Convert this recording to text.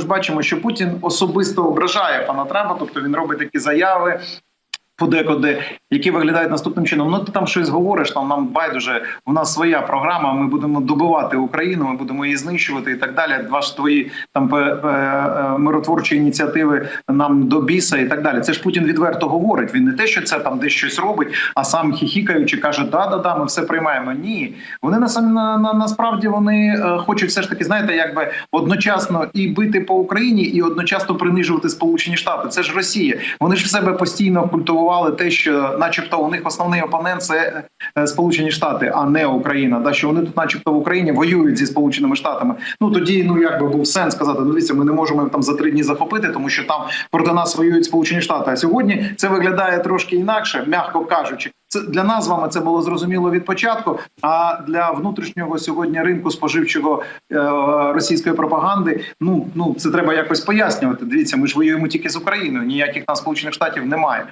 ж бачимо, що Путін особисто ображає пана Трампа, тобто він робить такі заяви. Подекуди, які виглядають наступним чином. Ну ти там щось говориш. Там нам байдуже. У нас своя програма. Ми будемо добивати Україну. Ми будемо її знищувати і так далі. Два ж твої там е, миротворчі ініціативи нам до біса і так далі. Це ж Путін відверто говорить. Він не те, що це там десь щось робить, а сам хіхікаючи каже: да, да, да, ми все приймаємо. Ні, вони на на, на насправді вони е, хочуть все ж таки, знаєте, якби одночасно і бити по Україні, і одночасно принижувати Сполучені Штати. Це ж Росія. Вони ж в себе постійно культивували те, що, начебто, у них основний опонент це е, Сполучені Штати, а не Україна. Да, що вони тут, начебто, в Україні воюють зі Сполученими Штатами. Ну тоді, ну якби був сенс сказати, ну дивіться, ми не можемо там за три дні захопити, тому що там проти нас воюють Сполучені Штати. А сьогодні це виглядає трошки інакше, м'яко кажучи. Це для нас з вами це було зрозуміло від початку. А для внутрішнього сьогодні ринку споживчого е, російської пропаганди, ну ну це треба якось пояснювати. Дивіться, ми ж воюємо тільки з Україною. Ніяких там сполучених штатів немає.